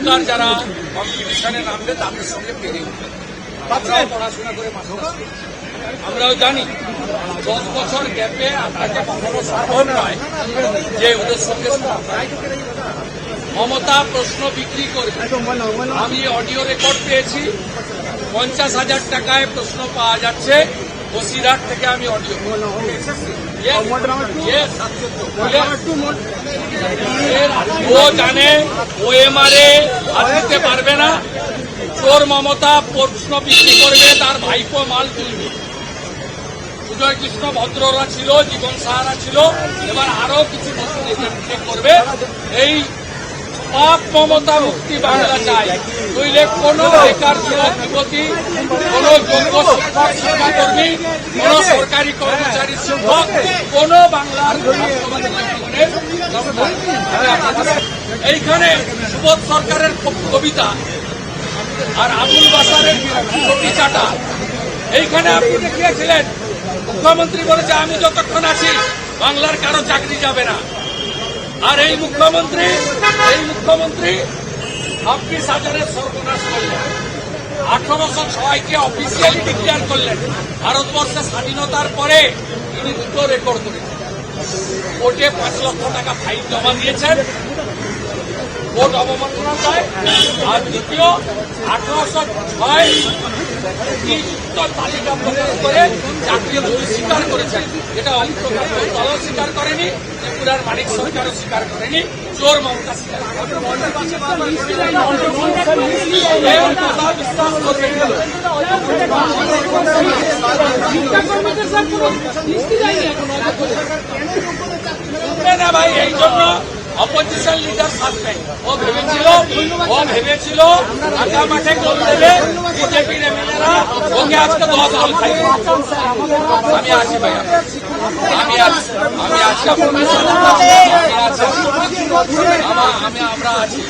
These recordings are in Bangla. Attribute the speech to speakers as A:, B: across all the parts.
A: এখনকার যারা কম্পিটিশনে নামবে তাদের সঙ্গে পেরে উঠবে পড়াশোনা করে আমরাও জানি দশ বছর গ্যাপে আপনাকে কখনো সম্ভব নয় যে ওদের সঙ্গে। মমতা প্রশ্ন বিক্রি করে আমি অডিও রেকর্ড পেয়েছি। পঞ্চাশ হাজার টাকায় প্রশ্ন পাওয়া যাচ্ছে। বসিরহাট থেকে আমি অডিও ও জানে ও এমআরএ আর দিতে পারবে না। চোর মমতা প্রশ্ন বিক্রি করবে তার ভাইপো মাল তুলবে সুজয় কৃষ্ণ ভদ্ররা ছিল জীবন সাহারা ছিল। এবার আরও কিছু করবে। এই পাপ মমতা মুক্তি বাংলা চাই। নইলে কোন বেকার যুবক যুবতী, কোন যোগ্য শিক্ষক শিক্ষাকর্মী কোন সরকারি কর্মচারী শিক্ষক কোন বাংলার এইখানে সুবোধ সরকারের কবিতা আর আবুল বাসারের চাটা। এইখানে আপনি দেখিয়েছিলেন, মুখ্যমন্ত্রী বলেছে, আমি যতক্ষণ আছি, বাংলার কারও চাকরি যাবে না। আর এই মুখ্যমন্ত্রী এই মুখ্যমন্ত্রী ছাব্বিশ হাজারের সর্বনাশ করলেন। আঠারোশো ছয়কে অফিসিয়ালি ডিক্লেয়ার করলেন। ভারতবর্ষের স্বাধীনতার পরে তিনি দুটো রেকর্ড করেছেন। কোর্টে পাঁচ লক্ষ টাকা ফাইন জমা দিয়েছেন। কোর্ট অবমাননা চায়। আর দ্বিতীয়, আঠারোশো ছয় তালিকা প্রকাশ করে চাকরি স্বীকার করেছেন যেটা অন্তর্গত দলও স্বীকার করেনি ত্রিপুরার মানিক সরকারও স্বীকার করেনি চোর মমতা স্বীকার করেনি। না ভাই এই জন্য অপোজিশন লিডার সাসপেন্ড ও ভেবেছিল ও ভেবেছিল আগা মাঠে গোল দেবে বিজেপির এমএলএরা। ওকে আজকে দশ গোল খাইবে আমি আছি ভাই, আমি আমি আজকে। আমি আমরা আছি।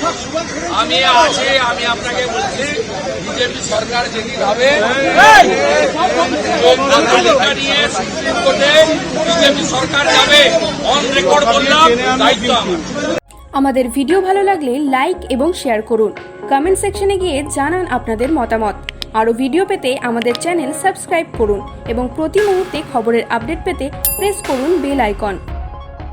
A: আমি আছি, আমি আপনাকে বলছি। বিজেপি সরকার যেদিন হবে নিয়ে সুপ্রিম কোর্টে বিজেপি সরকার যাবে অন রেকর্ড বললাম দায়িত্ব
B: আমাদের ভিডিও ভালো লাগলে লাইক এবং শেয়ার করুন। কমেন্ট সেকশনে গিয়ে জানান আপনাদের মতামত। আরও ভিডিও পেতে আমাদের চ্যানেল সাবস্ক্রাইব করুন এবং প্রতি মুহূর্তে খবরের আপডেট পেতে প্রেস করুন বেল আইকন